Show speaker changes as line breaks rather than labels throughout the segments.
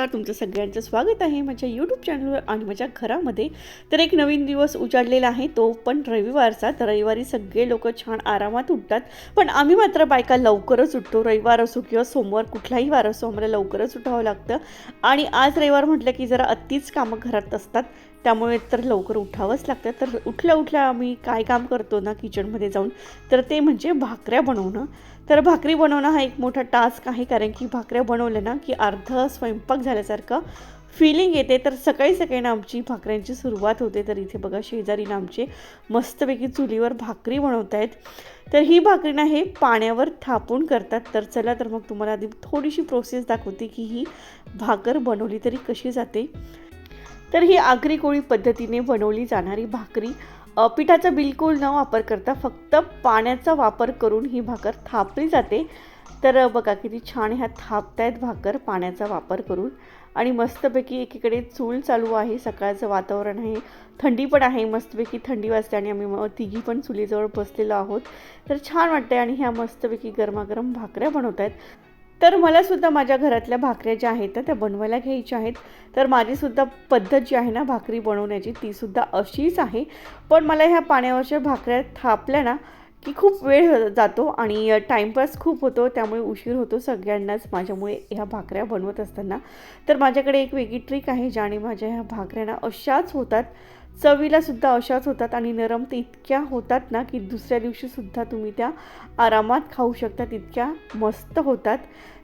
नमस्कार तुमचं सगळ्यांचं स्वागत आहे माझ्या यूट्यूब चॅनलवर आणि माझ्या घरामध्ये. तर एक नवीन दिवस उजाडलेला आहे तो पण रविवारचा. तर रविवारी सगळे लोक छान आरामात उठतात. पण आम्ही मात्र बायका लवकरच उठतो. रविवार असो किंवा सोमवार कुठलाही वार असो आम्हाला लवकरच उठावं लागतं. आणि आज रविवार म्हटलं की जरा अतिच कामं घरात असतात. त्यामुळे तर लवकर उठावंच लागतं. तर उठल्या उठल्या आम्ही काय काम करतो ना किचनमध्ये जाऊन तर ते म्हणजे भाकऱ्या बनवणं. तर भाकरी बनवणं हा एक मोठा टास्क आहे कारण की भाकऱ्या बनवल्या ना की अर्ध स्वयंपाक झाल्यासारखं फिलिंग येते. तर सकाळी सकाळी ना आमची भाकऱ्यांची सुरुवात होते. तर इथे बघा शेजारी ना आमचे मस्तपैकी चुलीवर भाकरी बनवत आहेत तर ही भाकरी ना हे पाण्यावर थापून करतात. तर चला तर मग तुम्हाला आधी थोडीशी प्रोसेस दाखवते की ही भाकर बनवली तरी कशी जाते. तर ही आगरी कोळी पद्धतीने बनवली जाणारी भाकरी. पिठाचा बिलकुल न वापर करता फक्त पाण्याचा वापर करून ही भाकर थापली जाते. तर बघा किती छान ह्या थापतायत भाकर पाण्याचा वापर करून. आणि मस्तपैकी एकीकडे चूल चालू आहे सकाळचं वातावरण आहे. थंडी पण आहे मस्तपैकी थंडी वाजते आणि आम्ही मग तिघी पण चुलीजवळ बसलेलो आहोत. तर छान वाटतंय आणि ह्या मस्तपैकी गरमागरम भाकऱ्या बनवत आहेत तर मला सुद्धा माझ्या घरातल्या भाकऱ्या ज्या आहेत ना त्या बनवायला घ्यायच्या आहेत. तर माझीसुद्धा पद्धत जी आहे ना भाकरी बनवण्याची तीसुद्धा अशीच आहे. पण मला ह्या पाण्यावरच्या भाकऱ्या थापल्या ना की खूप वेळ जातो आणि टाईमपास खूप होतो त्यामुळे उशीर होतो सगळ्यांनाच माझ्यामुळे ह्या भाकऱ्या बनवत असताना. तर माझ्याकडे एक वेगळी ट्रिक आहे ज्याने माझ्या ह्या भाकऱ्यांना अशाच होतात चवीला सुद्धा अशाच होतात आणि नरम ते इतक्या होतात ना की दुसऱ्या दिवशीसुद्धा तुम्ही त्या आरामात खाऊ शकता तितक्या मस्त होतात.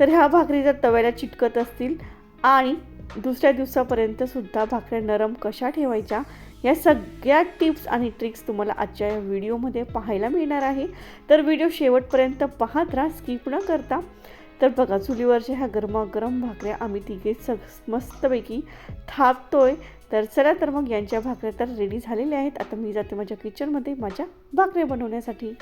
तर ह्या भाकरी जर तव्याला चिटकत असतील आणि दुसऱ्या दिवसापर्यंत सुद्धा भाकऱ्या नरम कशा ठेवायच्या या सगळ्या टिप्स आणि ट्रिक्स तुम्हाला आजच्या या व्हिडिओमध्ये पाहायला मिळणार आहे. तर व्हिडिओ शेवटपर्यंत पाहत राहा स्किप न करता. तर बघा चुलीवरच्या ह्या गरमागरम भाकऱ्या आम्ही तिघे सग मस्तपैकी थापतोय. तर चला तर मग यांच्या भाकऱ्या तर रेडी झालेल्या आहेत. आता मी जाते माझ्या किचनमध्ये माझ्या भाकऱ्या बनवण्यासाठी.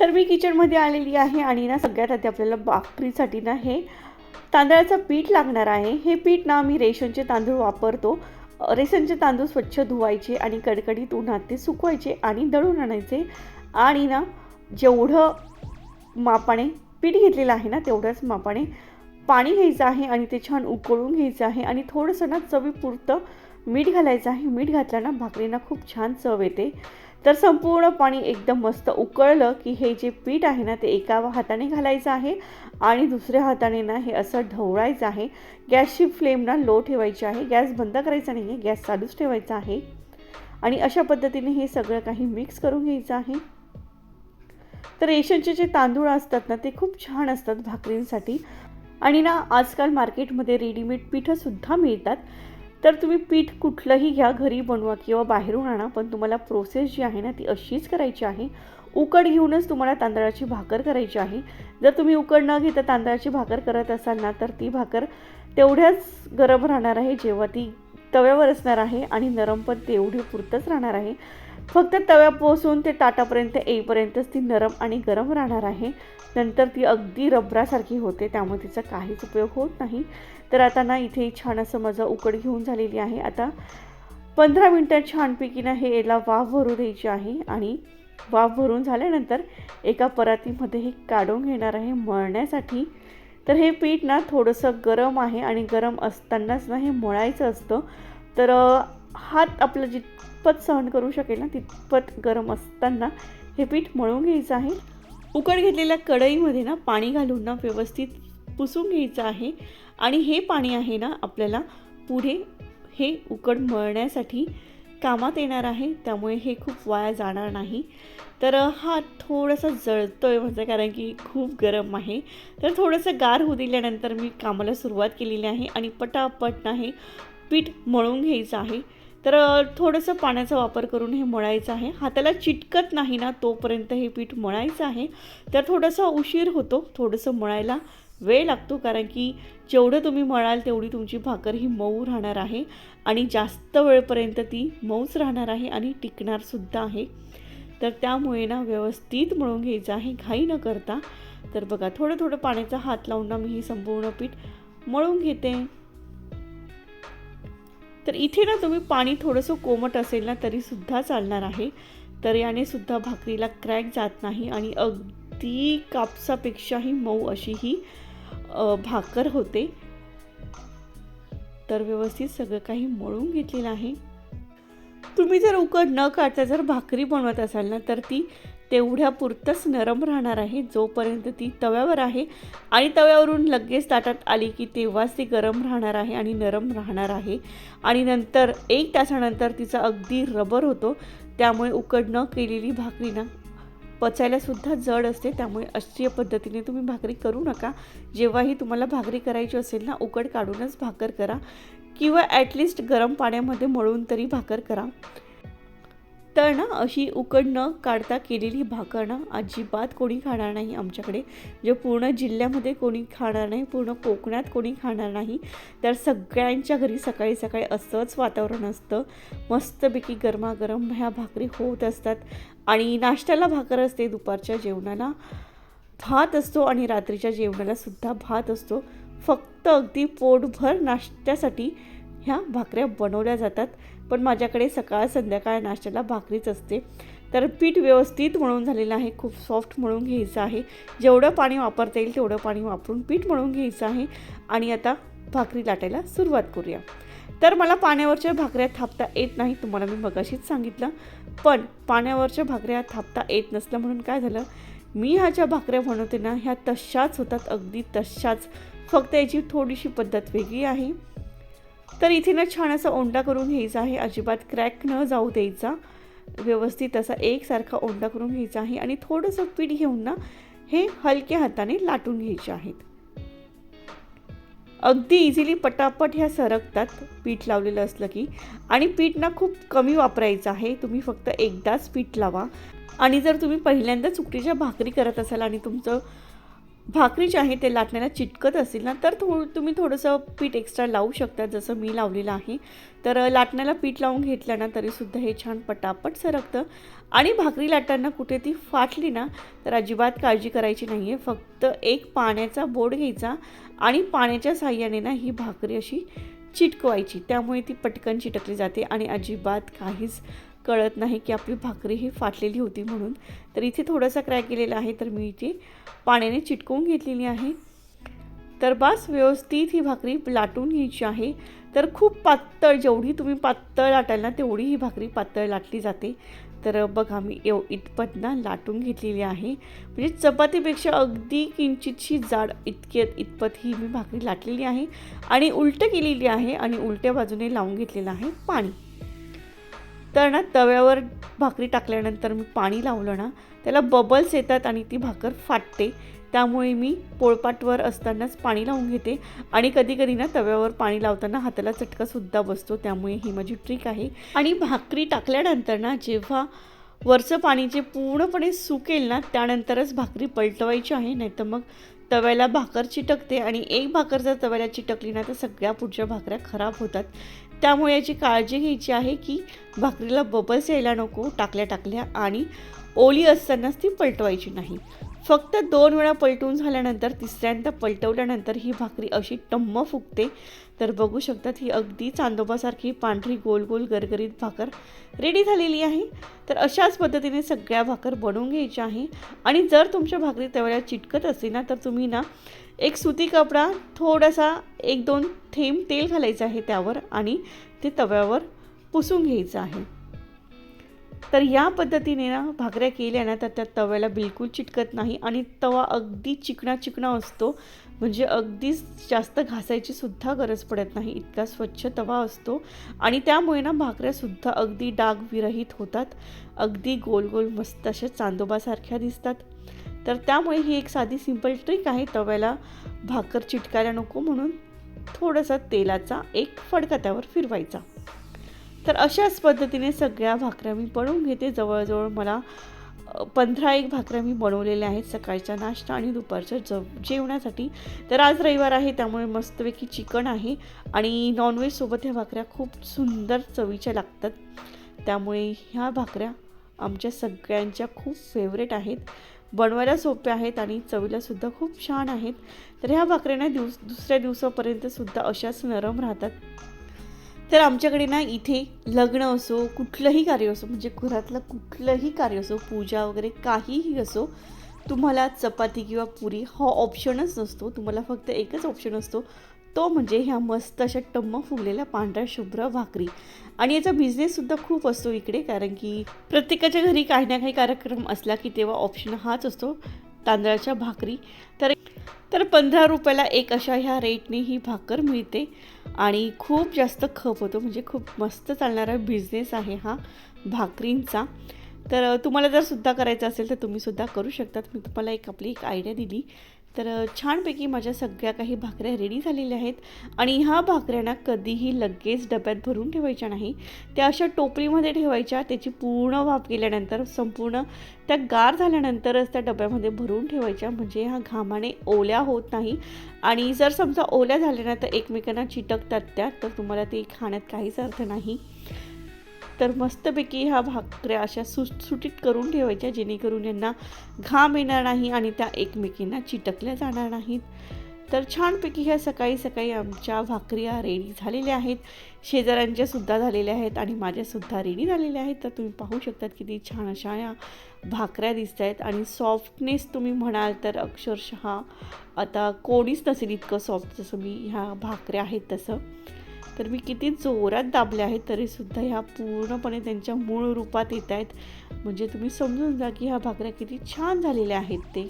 तर मी किचनमध्ये आलेली आहे आणि ना सगळ्यात आधी आपल्याला भाकरीसाठी ना हे तांदळाचं पीठ लागणार आहे. हे पीठ ना आम्ही रेशनचे तांदूळ वापरतो. रेशनचे तांदूळ स्वच्छ धुवायचे आणि कडकडीत उन्हात ते सुकवायचे आणि दळून आणायचे. आणि ना जेवढं मापाने पीठ घेतलेलं आहे ना तेवढ्याच मापाने पाणी घ्यायचं आहे आणि ते छान उकळून घ्यायचं आहे आणि थोडंसं ना चवीपुरतं मीठ घालायचं आहे. मीठ घातल्यानं भाकरींना खूप छान चव येते. तर संपूर्ण पाणी एकदम मस्त उकळलं की हे जे पीठ आहे ना ते एका हाताने घालायचं आहे आणि दुसऱ्या हाताने ना हे असं ढवळायचं आहे. गॅसची फ्लेम ना लो ठेवायची आहे. गॅस बंद करायचा नाही आहे. गॅस चालूच ठेवायचा आहे. आणि अशा पद्धतीने हे सगळं काही मिक्स करून घ्यायचं आहे. तर रेशनचे जे तांदूळ असतात ना ते खूप छान असतात भाकरींसाठी. आणि ना आजकाल मार्केटमध्ये रेडीमेड पीठंसुद्धा मिळतात. तर तुम्ही पीठ कुठलंही घ्या घरी बनवा किंवा बाहेरून आणा पण तुम्हाला प्रोसेस जी आहे ना ती अशीच करायची आहे. उकड घेऊनच तुम्हाला तांदळाची भाकर करायची आहे. जर तुम्ही उकड न घेता तांदळाची भाकर करत असाल ना तर ती भाकर तेवढ्याच गरम राहणार आहे जेव्हा ती तव्यावर असणार आहे आणि नरम पण तेवढी पुरतंच राहणार आहे. फक्त तव्यापासून ते ताटापर्यंत येईपर्यंतच ती नरम आणि गरम राहणार आहे. नंतर ती अगदी रबरासारखी होते त्यामुळे तिचा काहीच उपयोग होत नाही. तर आता ना इथे छान असं माझं उकड घेऊन झालेली आहे. आता पंधरा मिनटात छानपैकी ना हे याला वाफ भरू द्यायची आहे आणि वाफ भरून झाल्यानंतर एका परातीमध्ये हे काढून घेणार आहे मळण्यासाठी. तर हे पीठ ना थोडंसं गरम आहे आणि गरम असतानाच ना हे मळायचं असतं. तर हात आपलं जितपत सहन करू शकेल ना तितपत गरम असताना हे पीठ मळून घ्यायचं आहे. उकड घेतलेल्या कढईमध्ये ना पाणी घालून ना व्यवस्थित पुसून घ्यायचं आहे. आणि हे पाणी आहे ना आपल्याला पुढे हे उकड मळण्यासाठी कामात येणार आहे त्यामुळे हे खूप वाया जाणार नाही. तर हा थोडासा जळतो आहे म्हणजे कारण की खूप गरम आहे. तर थोडंसं गार होऊ दिल्यानंतर मी कामाला सुरुवात केलेली आहे आणि पटापट ना हे पीठ मळून घ्यायचं आहे. तर थोडंसं पाण्याचा वापर करून हे मळायचं आहे. हाताला चिटकत नाही ना तोपर्यंत हे पीठ मळायचं आहे. तर थोडासा उशीर होतो थोडंसं मळायला वेळ लागतो कारण की जेवढं तुम्ही मळाल तेवढी तुमची भाकर ही मऊ राहणार आहे आणि जास्त वेळपर्यंत ती मऊच राहणार आहे आणि टिकणारसुद्धा आहे. तर त्यामुळे ना व्यवस्थित मळून घ्यायचं आहे घाई न करता. तर बघा थोडं थोडं पाण्याचा हात लावून ना मी ही संपूर्ण पीठ मळून घेते. तर इथे ना तुम्ही पाणी थोडंसं कोमट असेल ना तरीसुद्धा चालणार आहे. तर याने सुद्धा भाकरीला क्रॅक जात नाही आणि अगदी कापसापेक्षाही मऊ अशी ही भाकर होते. तर व्यवस्थित सगळं काही मळून घेतलेलं आहे. तुम्ही जर उकड न काढता जर भाकरी बनवत असाल ना तर ती तेवढ्या पुरतंच नरम राहणार आहे. जोपर्यंत ती तव्यावर आहे आणि तव्यावरून लगेच ताटात आली की तेव्हाच ती गरम राहणार आहे आणि नरम राहणार आहे. आणि नंतर एक तासानंतर तिचा अगदी रबर होतो. त्यामुळे उकड न केलेली भाकरी ना पचायलासुद्धा जड असते. त्यामुळे अशा पद्धतीने तुम्ही भाकरी करू नका. जेव्हाही तुम्हाला भाकरी करायची असेल ना उकड काढूनच भाकर करा. किंवा ॲटलिस्ट गरम पाण्यामध्ये मळून तरी भाकर करा. तर ना अशी उकड न काढता केलेली भाकर ना अजिबात कोणी खाणार नाही आमच्याकडे. जे पूर्ण जिल्ह्यामध्ये कोणी खाणार नाही पूर्ण कोकणात कोणी खाणार नाही. तर सगळ्यांच्या घरी सकाळी सकाळी असंच वातावरण असतं. मस्तपैकी गरमागरम ह्या भाकरी होत असतात. आणि नाश्त्याला भाकर असते दुपारच्या जेवणाला. भात असतो आणि रात्रीच्या जेवणाला सुद्धा भात असतो. फक्त अगदी पोटभर नाश्त्यासाठी ह्या भाकऱ्या बनवल्या जातात. पण माझ्याकडे सकाळ संध्याकाळ नाश्त्याला भाकरीच असते. तर पीठ व्यवस्थित मळून झालेलं आहे. खूप सॉफ्ट मळून घ्यायचं आहे. जेवढं पाणी वापरता येईल तेवढं पाणी वापरून पीठ मळून घ्यायचं आहे. आणि आता भाकरी लाटायला सुरुवात करूया. तर मला पाण्यावरच्या भाकऱ्या थापता येत नाही तुम्हाला मी मगाशीच सांगितलं. पण पाण्यावरच्या भाकऱ्या थापता येत नसलं म्हणून काय झालं? मी ह्या ज्या भाकऱ्या बनवते ना ह्या तशाच होतात अगदी तशाच. फक्त याची थोडीशी पद्धत वेगळी आहे. तर इथे ना छान असा ओंडा करून घ्यायचा आहे. अजिबात क्रॅक न जाऊ द्यायचा. व्यवस्थित असा एकसारखा ओंडा करून घ्यायचा आहे आणि थोडंसं पीठ घेऊन ना हे हलक्या हाताने लाटून घ्यायचे आहेत. अगदी इझिली पटापट ह्या सरकतात. पीठ लावलेलं असलं की. आणि पीठ ना खूप कमी वापरायचं आहे. तुम्ही फक्त एकदाच पीठ लावा. आणि जर तुम्ही पहिल्यांदा चुकटीच्या भाकरी करत असाल आणि तुमचं भाकरी जे आहे ते लाटण्याला चिटकत असेल ना तर थो तुम्ही थोडंसं पीठ एक्स्ट्रा लावू शकता जसं मी लावलेलं आहे. तर लाटण्याला पीठ लावून घेतलं ना तरीसुद्धा हे छान पटापट सरकतं. आणि भाकरी लाटताना कुठे ती फाटली ना तर अजिबात काळजी करायची नाही आहे फक्त एक पाण्याचा बोट घ्यायचा आणि पाण्याच्या साह्याने ना ही भाकरी अशी चिटकवायची. त्यामुळे ती पटकन चिटकली जाते आणि अजिबात काहीच कळत नाही की आपली भाकरी ही फाटलेली होती म्हणून. तर इथे थोडासा क्रॅक केलेला आहे तर मी इथे पाण्याने चिटकवून घेतलेली आहे. तर बस व्यवस्थित ही भाकरी लाटून घ्यायची आहे. तर खूप पातळ जेवढी तुम्ही पातळ लाटाल ना तेवढी ही भाकरी पातळ लाटली जाते. तर बघा मी एव इतपत ना लाटून घेतलेली आहे. म्हणजे चपातीपेक्षा अगदी किंचितशी जाड इतके इतपत ही मी भाकरी लाटलेली आहे. आणि उलटं केलेली आहे आणि उलट्या बाजूने लावून घेतलेलं आहे पाणी. तर ना तव्यावर भाकरी टाकल्यानंतर मी पाणी लावलं ना त्याला बबल्स येतात आणि ती भाकर फाटते. त्यामुळे मी पोळपाटवर असतानाच पाणी लावून घेते. आणि कधी कधी ना तव्यावर पाणी लावताना हाताला चटकासुद्धा बसतो त्यामुळे ही माझी ट्रिक आहे. आणि भाकरी टाकल्यानंतर ना जेव्हा वरचं पाणी जे पूर्णपणे सुकेल ना त्यानंतरच भाकरी पलटवायची आहे नाही तर मग तव्याला भाकर चिटकते आणि एक भाकर जर तव्याला चिटकली ना तर सगळ्या पुढच्या भाकऱ्या खराब होतात. त्यामुळे याची काळजी घ्यायची आहे की भाकरीला बबल्स यायला नको टाकल्या टाकल्या आणि ओली असतानाच ती पलटवायची नाही. फक्त दोन वेळा पलटून झाल्यानंतर तिसऱ्यांदा पलटवल्यानंतर ही भाकरी अशी टम्म फुगते. तर बघू शकतात ही अगदी चांदोबासारखी पांढरी गोल गोल गरगरीत भाकर रेडी झालेली आहे. तर अशाच पद्धतीने सगळ्या भाकर बनवून घ्यायच्या आहे. आणि जर तुमच्या भाकरी तेवढ्या चिटकत असेल ना तर तुम्ही ना एक सुती कपडा थोडासा एक दोन थेंब तेल घालायचं आहे त्यावर आणि ते तव्यावर पुसून घ्यायचं आहे. तर या पद्धतीने ना भाकऱ्या केल्या ना तर त्या तव्याला बिलकुल चिटकत नाही आणि तवा अगदी चिकणा चिकणा असतो. म्हणजे अगदीच जास्त घासायची सुद्धा गरज पडत नाही. इतका स्वच्छ तवा असतो. आणि त्यामुळे ना भाकऱ्यासुद्धा अगदी डागविरहित होतात. अगदी गोल गोल मस्त अशा चांदोबासारख्या दिसतात. तर त्यामुळे ही एक साधी सिंपल ट्रिक आहे. तव्याला भाकर चिटकायला नको म्हणून थोडासा तेलाचा एक फडका त्यावर फिरवायचा. तर अशाच पद्धतीने सगळ्या भाकऱ्या मी बनवून घेते. जवळजवळ मला पंधरा एक भाकऱ्या मी बनवलेल्या आहेत सकाळचा नाश्ता आणि दुपारच्या ज जेवणासाठी. तर आज रविवार आहे त्यामुळे मस्तपैकी चिकन आहे आणि नॉनव्हेजसोबत ह्या भाकऱ्या खूप सुंदर चवीच्या लागतात. त्यामुळे ह्या भाकऱ्या आमच्या सगळ्यांच्या खूप फेवरेट आहेत. बनवायला सोप्या आहेत आणि चवीलासुद्धा खूप छान आहेत. तर ह्या भाकऱ्या दिवस दुसऱ्या दिवसापर्यंतसुद्धा अशाच नरम राहतात. तर आमच्याकडे ना इथे लग्न असो कुठलंही कार्य असो म्हणजे घरातलं कुठलंही कार्य असो पूजा वगैरे काहीही असो तुम्हाला चपाती किंवा पुरी हा ऑप्शनच नसतो. तुम्हाला फक्त एकच ऑप्शन असतो. तो म्हणजे ह्या मस्त अशा टम्म फुगलेल्या पांढऱ्या शुभ्र भाकरी. आणि याचा बिझनेससुद्धा खूप असतो इकडे कारण की प्रत्येकाच्या घरी काही ना काही कार्यक्रम असला की तेव्हा ऑप्शन हाच असतो तांदळाच्या भाकरी. तर तर पंधरा रुपयाला एक अशा ह्या रेटने ही भाकर मिळते. आणि खूप जास्त खप होतो म्हणजे खूप मस्त चालणारा बिझनेस आहे हा भाकरींचा. तर तुम्हाला जर सुद्धा करायचं असेल तर तुम्हीसुद्धा करू शकतात. मी तुम्हाला एक आपली एक आयडिया दिली. तर छानपैकी माझ्या सगळ्या काही भाकऱ्या रेडी झालेल्या आहेत आणि ह्या भाकऱ्यांना कधीही लगेच डब्यात भरून ठेवायच्या नाही. त्या अशा टोपलीमध्ये ठेवायच्या त्याची पूर्ण वाफ केल्यानंतर संपूर्ण त्या गार झाल्यानंतरच त्या डब्यामध्ये भरून ठेवायच्या. म्हणजे ह्या घामाने ओल्या होत नाही. आणि जर समजा ओल्या झाल्या ना तर एकमेकांना चिटकतात त्या तर तुम्हाला ते खाण्यात काहीच अर्थ नाही. तर मस्तपैकी ह्या भाकऱ्या अशा सुटसुटीत करून ठेवायच्या जेणेकरून यांना घाम येणार नाही आणि त्या एकमेकींना चिटकल्या जाणार नाहीत. तर छानपैकी ह्या सकाळी सकाळी आमच्या भाकऱ्या रेडी झालेल्या आहेत. शेजाऱ्यांच्या सुद्धा झालेल्या आहेत आणि माझ्यासुद्धा रेडी झालेल्या आहेत. तर तुम्ही पाहू शकतात किती छान अशा या भाकऱ्या दिसत आहेत आणि सॉफ्टनेस तुम्ही म्हणाल तर अक्षरशः आता कोणीच नसेल इतकं सॉफ्ट जसं मी ह्या भाकऱ्या आहेत तसं. तर मी किती जोरात दाबल्या आहेत तरीसुद्धा ह्या पूर्णपणे त्यांच्या मूळ रूपात येत आहेत. म्हणजे तुम्ही समजून जा की ह्या भाकऱ्या किती छान झालेल्या आहेत ते.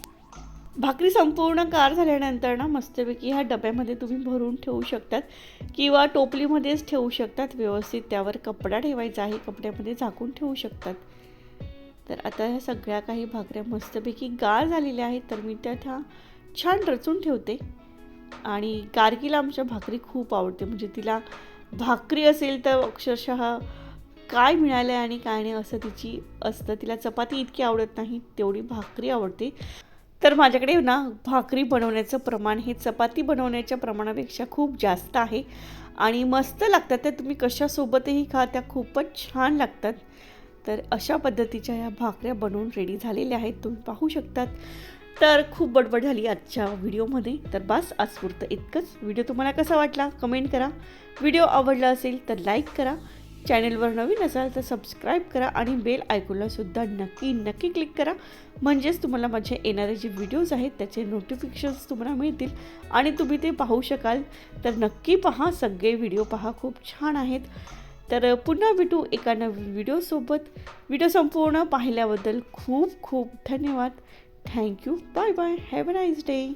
भाकरी संपूर्ण कार झाल्यानंतर ना मस्तपैकी ह्या डब्यामध्ये तुम्ही भरून ठेवू शकतात किंवा टोपलीमध्येच ठेवू शकतात. व्यवस्थित त्यावर कपडा ठेवायचा आहे कपड्यामध्ये झाकून ठेवू शकतात. तर आता ह्या सगळ्या काही भाकऱ्या मस्तपैकी गार झालेल्या आहेत तर मी त्या छान रचून ठेवते. आणि कारकीला आमच्या भाकरी खूप आवडते. म्हणजे तिला भाकरी असेल तर अक्षरशः काय मिळालं आहे आणि काय नाही असं तिची असतं. तिला चपाती इतकी आवडत नाही तेवढी भाकरी आवडते. तर माझ्याकडे ना भाकरी बनवण्याचं प्रमाण हे चपाती बनवण्याच्या प्रमाणापेक्षा खूप जास्त आहे. आणि मस्त लागतात. त्या तुम्ही कशासोबतही खा त्या खूपच छान लागतात. तर अशा पद्धतीच्या ह्या भाकऱ्या बनवून रेडी झालेल्या आहेत. तुम्ही पाहू शकतात. तर खूप बडबड झाली आजच्या व्हिडिओमध्ये. तर बस आजपुरतं इतकंच. व्हिडिओ तुम्हाला कसा वाटला? कमेंट करा. व्हिडिओ आवडला असेल तर लाईक करा. चॅनलवर नवीन असाल तर सबस्क्राईब करा आणि बेल ऐकूनलासुद्धा नक्की नक्की क्लिक करा. म्हणजेच तुम्हाला माझे येणारे जे व्हिडिओज आहेत त्याचे नोटिफिकेशन्स तुम्हाला मिळतील. आणि तुम्ही ते पाहू शकाल. तर नक्की पहा सगळे व्हिडिओ पहा. खूप छान आहेत. तर पुन्हा भेटू एका नवीन व्हिडिओसोबत. व्हिडिओ संपूर्ण पाहिल्याबद्दल खूप खूप धन्यवाद. Thank you. Bye bye. Have a nice day.